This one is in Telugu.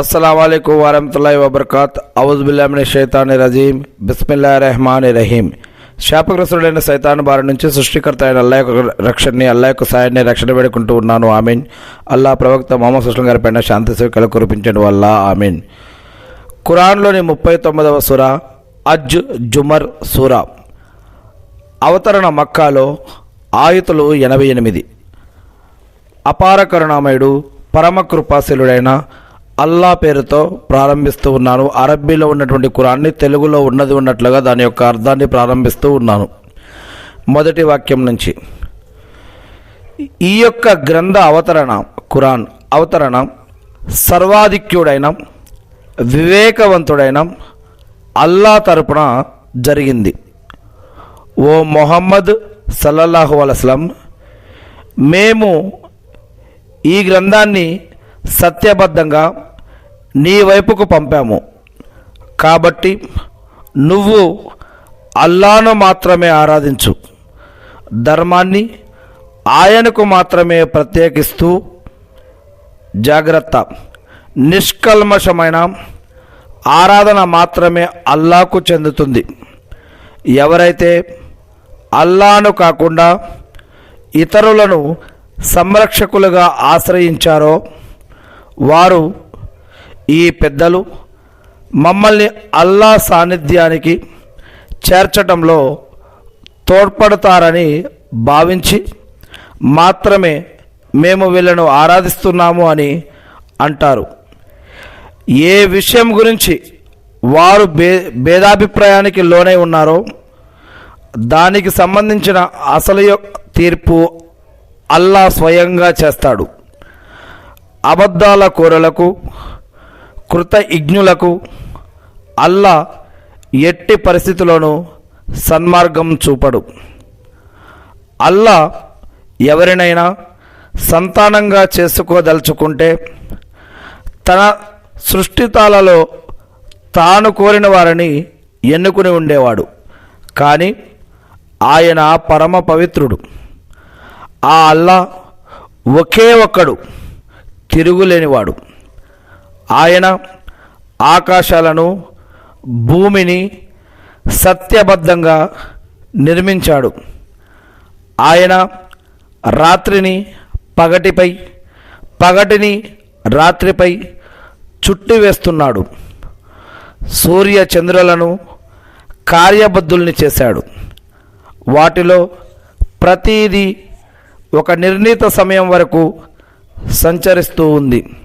అస్సలం వరహతుల్లా వబర్కాత్ ఔజుబుల్లామిన షైతాని రజీం బిస్మిల్లా రెహమాన్ రహీం శాపగ్రస్తుడైన సైతాన్ బారి నుంచి సృష్టికర్త అయిన అల్లా యొక్క రక్షణని అల్లా యొక్క సాయాన్ని రక్షణ పెడుకుంటూ ఉన్నాను. ఆమీన్. అల్లా ప్రవక్త మొహమ్మద్ సుస్లం గారి పైన శాంతి సేవకలు కురిపించడం వల్ల. ఆమీన్. ఖురాన్లోని ముప్పై తొమ్మిదవ సుర అజ్ జుమర్ సూర. అవతరణ మక్కాలో ఆయుతులు ఎనభై ఎనిమిది. అపార కరుణామయుడు పరమకృపాశీలుడైన అల్లా పేరుతో ప్రారంభిస్తూ ఉన్నాను. అరబ్బీలో ఉన్నటువంటి కురాన్ని తెలుగులో ఉన్నది ఉన్నట్లుగా దాని యొక్క అర్థాన్ని ప్రారంభిస్తూ ఉన్నాను. మొదటి వాక్యం నుంచి. ఈ యొక్క గ్రంథ అవతరణ ఖురాన్ అవతరణ సర్వాధిక్యుడైన వివేకవంతుడైన అల్లా తరపున జరిగింది. ఓ మొహమ్మద్ సల్లల్లాహు అలస్లం మేము ఈ గ్రంథాన్ని సత్యబద్ధంగా నీ వైపుకు పంపాము. కాబట్టి నువ్వు అల్లాను మాత్రమే ఆరాధించు. ధర్మాన్ని ఆయనకు మాత్రమే ప్రత్యేకిస్తూ జాగ్రత్త. నిష్కల్మషమైన ఆరాధన మాత్రమే అల్లాకు చెందుతుంది. ఎవరైతే అల్లాను కాకుండా ఇతరులను సంరక్షకులుగా ఆశ్రయించారో వారు ఈ పెద్దలు మమ్మల్ని అల్లా సాన్నిధ్యానికి చేర్చటంలో తోడ్పడతారని భావించి మాత్రమే మేము వీళ్ళను ఆరాధిస్తున్నాము అని అంటారు. ఏ విషయం గురించి వారు భే భేదాభిప్రాయానికి లోనై ఉన్నారో దానికి సంబంధించిన అసలు తీర్పు అల్లా స్వయంగా చేస్తాడు. అబద్ధాల కూరలకు కృత ఇజ్ఞులకు అల్లా ఎట్టి పరిస్థితుల్లోనూ సన్మార్గం చూపడు. అల్లా ఎవరినైనా సంతానంగా చేసుకోదలుచుకుంటే తన సృష్టితాలలో తాను కోరిన వారిని ఎన్నుకుని ఉండేవాడు. కానీ ఆయన పరమ పవిత్రుడు. ఆ అల్లా ఒకే ఒక్కడు తిరుగులేనివాడు. ఆయన ఆకాశాలను భూమిని సత్యబద్ధంగా నిర్మించాడు. ఆయన రాత్రిని పగటిపై పగటిని రాత్రిపై చుట్టి వేస్తున్నాడు. సూర్య చంద్రులను కార్యబద్ధుల్ని చేశాడు. వాటిలో ప్రతిదీ ఒక నిర్ణీత సమయం వరకు సంచరిస్తూ ఉంది.